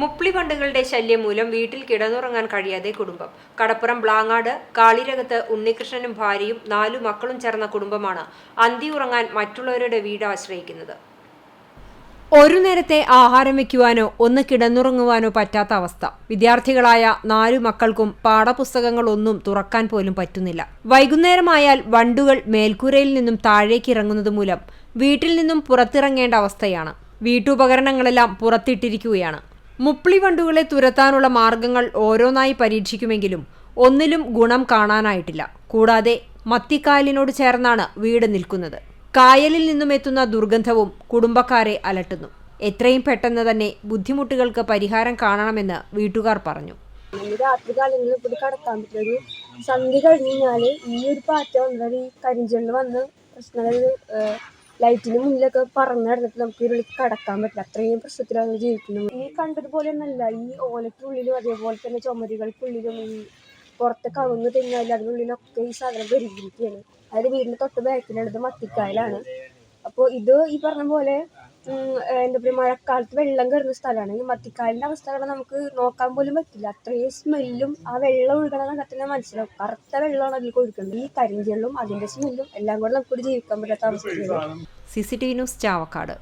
മുപ്ലി പണ്ടുകളുടെ ശല്യം മൂലം വീട്ടിൽ കിടന്നുറങ്ങാൻ കഴിയാതെ കുടുംബം. കടപ്പുറം ബ്ലാങ്ങാട് കാളിരകത്ത് ഉണ്ണികൃഷ്ണനും ഭാര്യയും നാലു മക്കളും ചേർന്ന കുടുംബമാണ് അന്തി ഉറങ്ങാൻ മറ്റുള്ളവരുടെ വീട് ആശ്രയിക്കുന്നത്. ഒരു നേരത്തെ ആഹാരം വയ്ക്കുവാനോ ഒന്ന് കിടന്നുറങ്ങുവാനോ പറ്റാത്ത അവസ്ഥ. വിദ്യാർത്ഥികളായ നാലു മക്കൾക്കും പാഠപുസ്തകങ്ങളൊന്നും തുറക്കാൻ പോലും പറ്റുന്നില്ല. വൈകുന്നേരമായാൽ വണ്ടുകൾ മേൽക്കൂരയിൽ നിന്നും താഴേക്ക് ഇറങ്ങുന്നത് മൂലം വീട്ടിൽ നിന്നും പുറത്തിറങ്ങേണ്ട അവസ്ഥയാണ്. വീട്ടുപകരണങ്ങളെല്ലാം പുറത്തിട്ടിരിക്കുകയാണ്. മുപ്ലി വണ്ടുകളെ തുരത്താനുള്ള മാർഗങ്ങൾ ഓരോന്നായി പരീക്ഷിക്കുമെങ്കിലും ഒന്നിലും ഗുണം കാണാനായിട്ടില്ല. കൂടാതെ മത്തിക്കായലിനോട് ചേർന്നാണ് വീട് നിൽക്കുന്നത്. കായലിൽ നിന്നും എത്തുന്ന ദുർഗന്ധവും കുടുംബക്കാരെ അലട്ടുന്നു. എത്രയും പെട്ടെന്ന് തന്നെ ബുദ്ധിമുട്ടുകൾക്ക് പരിഹാരം കാണണമെന്ന് വീട്ടുകാർ പറഞ്ഞു. സന്ധി കഴിഞ്ഞാൽ ഈ ഒരു പാറ്റ വന്നാൽ ഈ കരിഞ്ചെള്ള് വന്ന് പ്രശ്നം അതായത് ലൈറ്റിന് മുന്നിലൊക്കെ പറന്ന് നടന്നിട്ട് നമുക്ക് ഇതിൽ കടക്കാൻ പറ്റില്ല. അത്രയും പ്രശ്നത്തിലാണ് ജീവിക്കുന്നത്. ഈ കണ്ടതുപോലെ ഒന്നല്ല ഈ ഓലയ്ക്കുള്ളിലും അതേപോലെ തന്നെ ചുമരുകൾക്കുള്ളിലും ഈ പുറത്തെ കവുങ്ങ് തിന്നാലും അതിനുള്ളിലൊക്കെ ഈ സാധനം പെരുകിയിരിക്കുകയാണ്. അതായത് വീടിന്റെ തൊട്ട് ബാക്കിലുള്ളത് മത്തിക്കായലാണ്. അപ്പോൾ ഇത് ഈ പറഞ്ഞ പോലെ എന്താ പറയുക മഴക്കാലത്ത് വെള്ളം കയറുന്ന സ്ഥലമാണ്. ഈ മത്തിക്കാലിന്റെ അവസ്ഥകളെ നമുക്ക് നോക്കാൻ പോലും പറ്റില്ല. അത്രയും സ്മെല്ലും ആ വെള്ളം ഒഴുകണ കണ്ടാൽ തന്നെ മനസ്സിലാവും. കറുത്ത വെള്ളമാണ് അതിൽ ഒഴുക്കുന്നത് ഈ കരിഞ്ചെള്ളും അതിന്റെ സ്മെല്ലും എല്ലാം കൂടെ നമുക്ക് ജീവിക്കാൻ പറ്റാത്ത അവസ്ഥയാണ്. C C T V news Chavakkad.